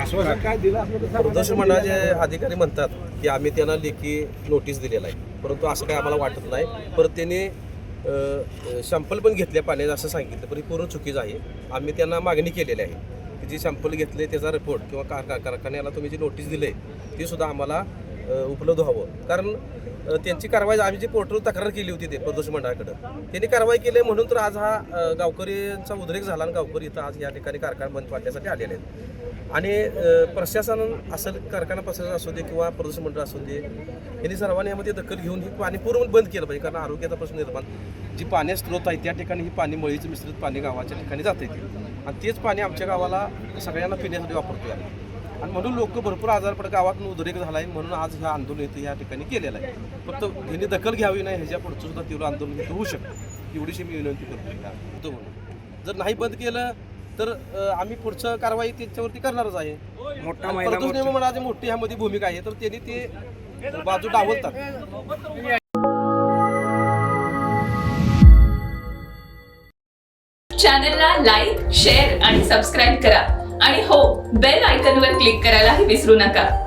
आश्वासन. काय दिलं. प्रदूषण मंडळाचे अधिकारी म्हणतात की आम्ही त्यांना लेखी नोटीस दिलेला आहे. परंतु असं काय आम्हाला वाटत नाही. परत त्यांनी शॅम्पल पण घेतले पाण्याचं असं सांगितलं पण ही पूर्ण चुकीचं आहे. आम्ही त्यांना मागणी केलेली आहे. की जी शॅम्पल घेतले त्याचा रिपोर्ट किंवा कार कार- कारखान्याला तुम्ही जी नोटीस दिली आहे ती सुद्धा आम्हाला उपलब्ध व्हावं. कारण त्यांची कारवाई आम्ही जी पोर्टल तक्रार केली होती ते प्रदूषण मंडळाकडं त्यांनी कारवाई केली म्हणून तर आज हा गावकरीचा गावकरींचा उद्रेक झाला आणि गावकरी इथं आज या ठिकाणी कारखाना बंद पाडण्यासाठी आलेले आहेत. आणि प्रशासन असेल कारखाना प्रशासन असू दे किंवा प्रदूषण मंडळ असू दे यांनी सर्वांनी यामध्ये दखल घेऊन ही पाणी पूर्ण बंद केलं पाहिजे. कारण आरोग्याचा प्रश्न निर्माण जी पाणी स्रोत आहे त्या ठिकाणी ही पाणी मळीचं मिश्रित पाणी गावाच्या ठिकाणी जाते आणि तेच पाणी आमच्या गावाला सगळ्यांना पिण्यासाठी वापरतो आहे आणि म्हणून लोक भरपूर आजारपड गावातून उद्रेक झाला आहे म्हणून आज हे आंदोलन इथं या ठिकाणी केलेलं आहे. फक्त ह्यांनी दखल घ्यावी नाही ह्याच्या पुढचं सुद्धा तीव्र आंदोलन इथं होऊ शकतं. एवढीशी मी विनंती करतो. जर नाही बंद केलं तर आम्ही पुढचं कारवाई त्याच्यावरती करणारच आहे. मोठा मंडळाची मोठी. ह्यामध्ये भूमिका आहे तर त्यांनी ते बाजू डावलतात. चॅनलला लाईक शेअर आणि सबस्क्राईब करा. आणि हो बेल क्लिक करायलाही विसरू नका.